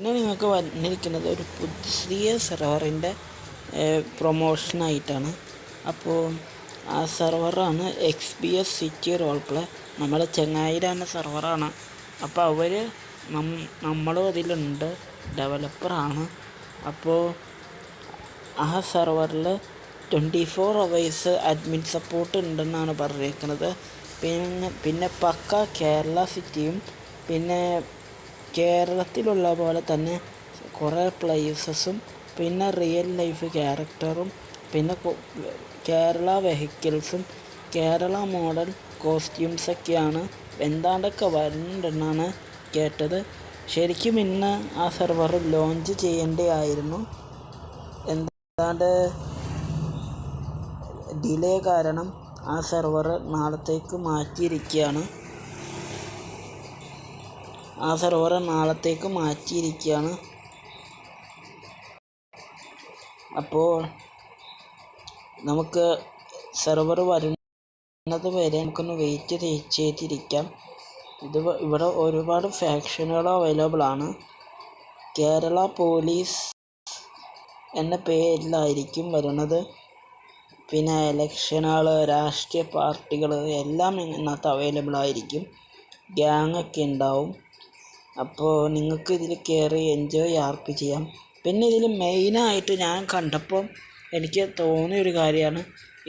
പിന്നെ നിങ്ങൾക്ക് വന്നിരിക്കുന്നത് ഒരു പുതിയ സെർവറിന്റെ പ്രൊമോഷനായിട്ടാണ്. അപ്പോൾ ആ സെർവറാണ് X B S city role play. നമ്മുടെ ചെങ്ങായിരാണ് സെർവറാണ്. അപ്പോൾ അവർ നമ്മളും അതിലുണ്ട്. ഡെവലപ്പറാണ്. അപ്പോൾ ആ സെർവറിൽ twenty four hours admin support ഉണ്ടെന്നാണ് പറഞ്ഞിരിക്കുന്നത് പിന്നെ പിന്നെ പക്ക കേരള സിറ്റിയും പിന്നെ കേരളത്തിലുള്ള പോലെ തന്നെ കുറേ പ്ലേസസും പിന്നെ റിയൽ ലൈഫ് ക്യാരക്ടറും പിന്നെ കേരള വെഹിക്കിൾസും കേരള മോഡൽ കോസ്റ്റ്യൂംസൊക്കെയാണ് എന്താണ്ടൊക്കെ വരുന്നുണ്ടെന്നാണ് കേട്ടത്. ശരിക്കും ഇന്ന് ആ സെർവർ ലോഞ്ച് ചെയ്യേണ്ടതായിരുന്നു. എന്താണ്ട് ഡിലേ കാരണം ആ സെർവർ നാളത്തേക്ക് മാറ്റിയിരിക്കുകയാണ്. ആ സെർവറ് നാളത്തേക്ക് മാറ്റിയിരിക്കുകയാണ്. അപ്പോൾ നമുക്ക് സെർവർ വരുന്നത് വരെ നമുക്കൊന്ന് വെയിറ്റ് ചെയ്തിരിക്കാം. ഇത് ഇവിടെ ഒരുപാട് ഫാക്ഷനുകൾ അവൈലബിൾ ആണ്. കേരള പോലീസ് എന്ന പേരിലായിരിക്കും വരുന്നത്. പിന്നെ ഇലക്ഷനുകൾ രാഷ്ട്രീയ പാർട്ടികൾ എല്ലാം ഇതിനകത്ത് അവൈലബിൾ ആയിരിക്കും. ഗ്യാങ്ങൊക്കെ ഉണ്ടാവും. അപ്പോൾ നിങ്ങൾക്ക് ഇതിൽ കയറി എൻജോയ് ആർക്ക് ചെയ്യാം? പിന്നെ ഇതിൽ മെയിനായിട്ട് ഞാൻ കണ്ടപ്പോൾ എനിക്ക് തോന്നിയ ഒരു കാര്യമാണ്.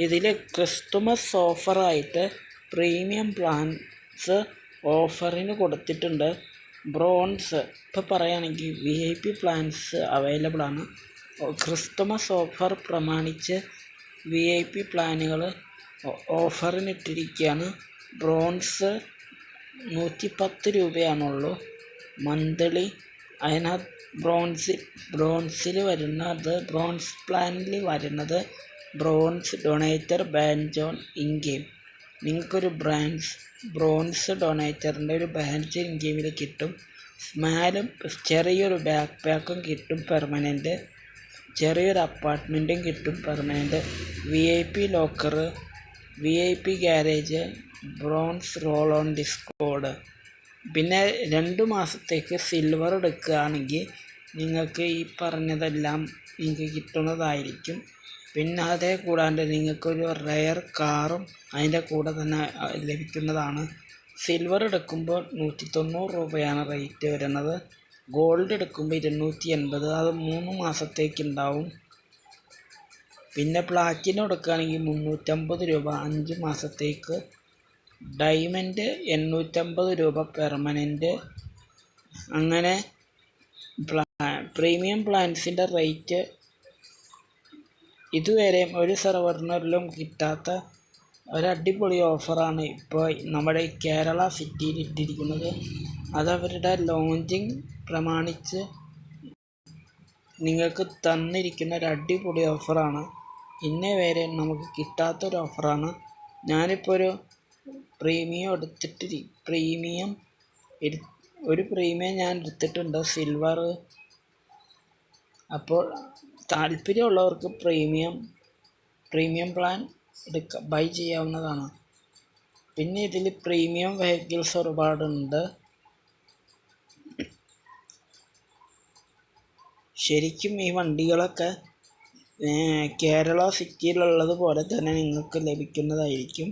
ഇതിൽ ക്രിസ്തുമസ് ഓഫറായിട്ട് പ്രീമിയം പ്ലാൻസ് ഓഫറിന് കൊടുത്തിട്ടുണ്ട്. ബ്രോൺസ് ഇപ്പോൾ പറയുകയാണെങ്കിൽ V I P plans available ആണ്. ക്രിസ്തുമസ് ഓഫർ പ്രമാണിച്ച് വി ഐ പി പ്ലാനുകൾ ഓഫറിനിട്ടിരിക്കുകയാണ് ബ്രോൺസ് നൂറ്റി പത്ത് രൂപയാണുള്ളൂ. മന്ത്ലി. അതിനകത്ത് ബ്രോൺസിൽ ബ്രോൺസിൽ വരുന്നത് ബ്രോൺസ് പ്ലാനിൽ വരുന്നത് ബ്രോൺസ് ഡൊണേറ്റർ ബാൻജോൺ ഇൻ ഗെയിം നിങ്ങൾക്കൊരു ബ്രാൻഡ്സ് ബ്രോൺസ് ഡൊണേറ്ററിന്റെ ഒരു ബാൻജ് ഇൻ ഗെയിമിൽ കിട്ടും. സ്മാലും ചെറിയൊരു ബാക്ക് പാക്കും കിട്ടും പെർമനന്റ് ചെറിയൊരു അപ്പാർട്ട്മെന്റും കിട്ടും permanent V I P locker V I P garage bronze role on Discord. പിന്നെ രണ്ട് മാസത്തേക്ക് സിൽവർ എടുക്കുകയാണെങ്കിൽ നിങ്ങൾക്ക് ഈ പറഞ്ഞതെല്ലാം നിങ്ങൾക്ക് കിട്ടുന്നതായിരിക്കും. പിന്നെ അതേ കൂടാണ്ട് നിങ്ങൾക്കൊരു റെയർ കാറും അതിന്റെ കൂടെ തന്നെ ലഭിക്കുന്നതാണ്. സിൽവർ എടുക്കുമ്പോൾ നൂറ്റി തൊണ്ണൂറ് രൂപയാണ് റേറ്റ് വരുന്നത്. ഗോൾഡ് എടുക്കുമ്പോൾ ഇരുന്നൂറ്റി എൺപത് അത് മൂന്ന് മാസത്തേക്കുണ്ടാവും പിന്നെ പ്ലാറ്റിനം എടുക്കുകയാണെങ്കിൽ മുന്നൂറ്റമ്പത് രൂപ അഞ്ച് മാസത്തേക്ക് ഡയമണ്ട് എണ്ണൂറ്റമ്പത് രൂപ പെർമനന്റ് അങ്ങനെ പ്രീമിയം പ്ലാൻസിന്റെ റേറ്റ് ഇതുവരെ ഒരു സെർവറിനെല്ലാം കിട്ടാത്ത ഒരടിപൊളി ഓഫറാണ് ഇപ്പോൾ നമ്മുടെ കേരള സിറ്റിയിൽ ഇട്ടിരിക്കുന്നത്. അതവരുടെ ലോഞ്ചിങ് പ്രമാണിച്ച് നിങ്ങൾക്ക് തന്നിരിക്കുന്ന ഒരു അടിപൊളി ഓഫറാണ് ഇന്നേ വരെ നമുക്ക് കിട്ടാത്തൊരു ഓഫറാണ് ഞാനിപ്പോൾ ഒരു പ്രീമിയം എടുത്തിട്ട് പ്രീമിയം ഒരു പ്രീമിയം ഞാൻ എടുത്തിട്ടുണ്ട് സിൽവർ അപ്പോൾ താല്പര്യമുള്ളവർക്ക് പ്രീമിയം പ്രീമിയം പ്ലാൻ എടുക്ക ബൈ ചെയ്യാവുന്നതാണ്. പിന്നെ ഇതിൽ പ്രീമിയം വെഹിക്കിൾസ് ഒരുപാടുണ്ട്. ശരിക്കും ഈ വണ്ടികളൊക്കെ കേരള സിറ്റിയിലുള്ളത് പോലെ തന്നെ നിങ്ങൾക്ക് ലഭിക്കുന്നതായിരിക്കും.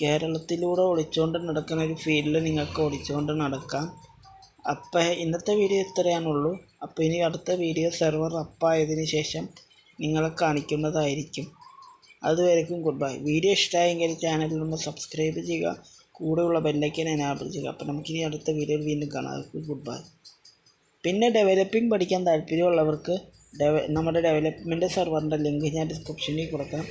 കേരളത്തിലൂടെ ഓടിച്ചുകൊണ്ട് നടക്കുന്ന ഒരു ഫീൽഡിൽ നിങ്ങൾക്ക് ഓടിച്ചുകൊണ്ട് നടക്കാം. അപ്പോൾ ഇന്നത്തെ വീഡിയോ ഇത്രയാണുള്ളൂ. അപ്പോൾ ഇനി അടുത്ത വീഡിയോ സെർവർ അപ്പായതിനു ശേഷം നിങ്ങളെ കാണിക്കുന്നതായിരിക്കും. അതുവരെക്കും ഗുഡ് ബൈ വീഡിയോ ഇഷ്ടമായെങ്കിൽ ചാനലിൽ ഒന്ന് സബ്സ്ക്രൈബ് ചെയ്യുക. കൂടെയുള്ള ബെല്ലൈക്കൻ എനാബിൾ ചെയ്യുക. അപ്പോൾ നമുക്കിനി അടുത്ത വീഡിയോയിൽ വീണ്ടും കാണാം. ഗുഡ് ബൈ പിന്നെ ഡെവലപ്പിംഗ് പഠിക്കാൻ താല്പര്യമുള്ളവർക്ക് ഡെവ നമ്മുടെ ഡെവലപ്മെന്റ് സെർവറിന്റെ ലിങ്ക് ഞാൻ ഡിസ്ക്രിപ്ഷനിൽ കൊടുക്കാം.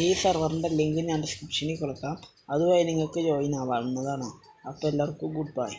ഈ സെർവറിന്റെ ലിങ്ക് ഞാൻ ഡിസ്ക്രിപ്ഷനിൽ കൊടുക്കാം. അതുവഴി നിങ്ങൾക്ക് ജോയിൻ ആവാവുന്നതാണ്. അപ്പോൾ എല്ലാവർക്കും ഗുഡ് ബൈ